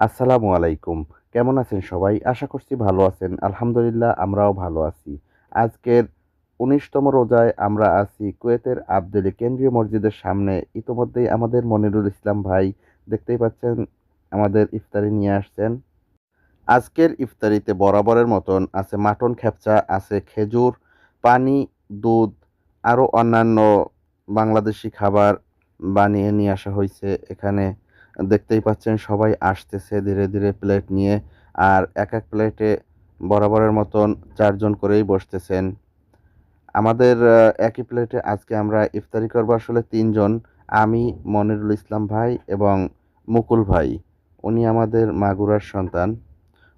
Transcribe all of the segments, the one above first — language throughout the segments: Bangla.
আসসালামু আলাইকুম। কেমন আছেন সবাই? আশা করছি ভালো আছেন। আলহামদুলিল্লাহ, আমরাও ভালো আছি। আজকের উনিশতম রোজায় আমরা আছি কুয়েতের আবদুলি কেন্দ্রীয় মসজিদের সামনে। ইতোমধ্যেই আমাদের মনিরুল ইসলাম ভাই দেখতেই পাচ্ছেন, আমাদের ইফতারি নিয়ে আসছেন। আজকের ইফতারিতে বরাবরের মতন আছে মাটন খ্যাপচা আছে খেজুর, পানি, দুধ, আরও অন্যান্য বাংলাদেশি খাবার বানিয়ে নিয়ে আসা হয়েছে এখানে। দেখতেই পাচ্ছেন সবাই আসতেছে ধীরে ধীরে প্লেট নিয়ে আর এক এক প্লেটে বরাবরের মতন চারজন করেই বসতেছেন। আমাদের একই প্লেটে আজকে আমরা ইফতারি করব আসলে তিনজন, আমি, মনিরুল ইসলাম ভাই এবং মুকুল ভাই। উনি আমাদের মাগুরার সন্তান।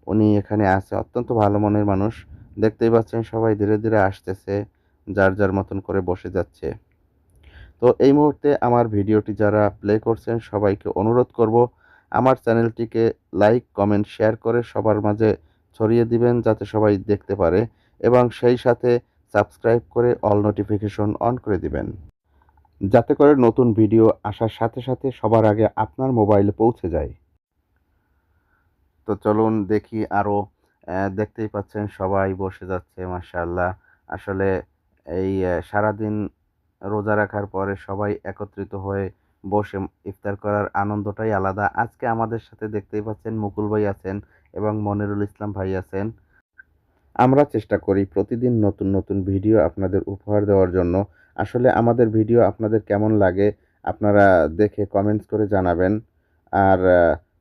উনি এখানে আছে, অত্যন্ত ভালো মনের মানুষ। দেখতেই পাচ্ছেন সবাই ধীরে ধীরে আসতেছে, যার যার মতন করে বসে যাচ্ছে। তো এই মুহূর্তে আমার ভিডিওটি যারা প্লে করছেন, সবাইকে অনুরোধ করব আমার চ্যানেলটিকে লাইক কমেন্ট শেয়ার করে সবার মাঝে ছড়িয়ে দিবেন যাতে সবাই দেখতে পারে এবং সেই সাথে সাবস্ক্রাইব করে অল নোটিফিকেশন অন করে দিবেন। যাতে করে নতুন ভিডিও আসার সাথে সাথে সবার আগে আপনার মোবাইলে পৌঁছে যায়। তো চলুন দেখি আরও দেখতেই পাচ্ছেন সবাই বসে যাচ্ছে, মাশাআল্লাহ। আসলে এই সারাদিন রোজা রাখার পরে সবাই একত্রিত হয়ে বসে ইফতার করার আনন্দটাই আলাদা। আজকে আমাদের সাথে দেখতেই পাচ্ছেন মুকুল ভাই আছেন এবং মনিরুল ইসলাম ভাই আছেন। আমরা চেষ্টা করি প্রতিদিন নতুন নতুন ভিডিও আপনাদের উপহার দেওয়ার জন্য। আসলে আমাদের ভিডিও আপনাদের কেমন লাগে আপনারা দেখে কমেন্টস করে জানাবেন। আর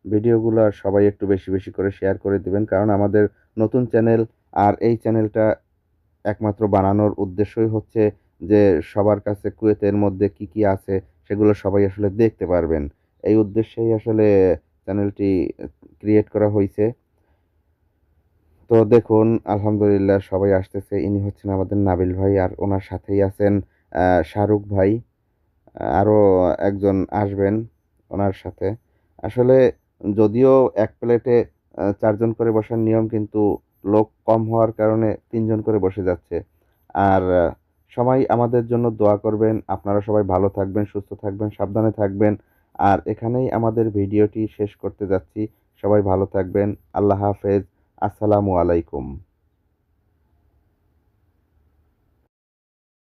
ভিডিওগুলো সবাই একটু বেশি বেশি করে শেয়ার করে দিবেন। কারণ আমাদের নতুন চ্যানেল আর এই চ্যানেলটা একমাত্র বানানোর উদ্দেশ্যই হচ্ছে যে সবার কাছে কুয়েতের মধ্যে কি কি আছে সেগুলো সবাই আসলে দেখতে পারবেন। এই উদ্দেশ্যেই আসলে চ্যানেলটি ক্রিয়েট করা হয়েছে তো দেখুন, আলহামদুলিল্লাহ সবাই আসতেছে। ইনি হচ্ছেন আমাদের নাবিল ভাই আর ওনার সাথেই আছেন শাহরুখ ভাই। আরও একজন আসবেন ওনার সাথে। আসলে যদিও এক প্লেটে চারজন করে বসার নিয়ম কিন্তু লোক কম হওয়ার কারণে তিনজন করে বসে যাচ্ছে। আর সবাই আমাদের জন্য দোয়া করবেন। আপনারা সবাই ভালো থাকবেন, সুস্থ থাকবেন, সাবধানে থাকবেন। আর এখানেই আমাদের ভিডিওটি শেষ করতে যাচ্ছি। সবাই ভালো থাকবেন। আল্লাহ হাফেজ। আসসালামু আলাইকুম।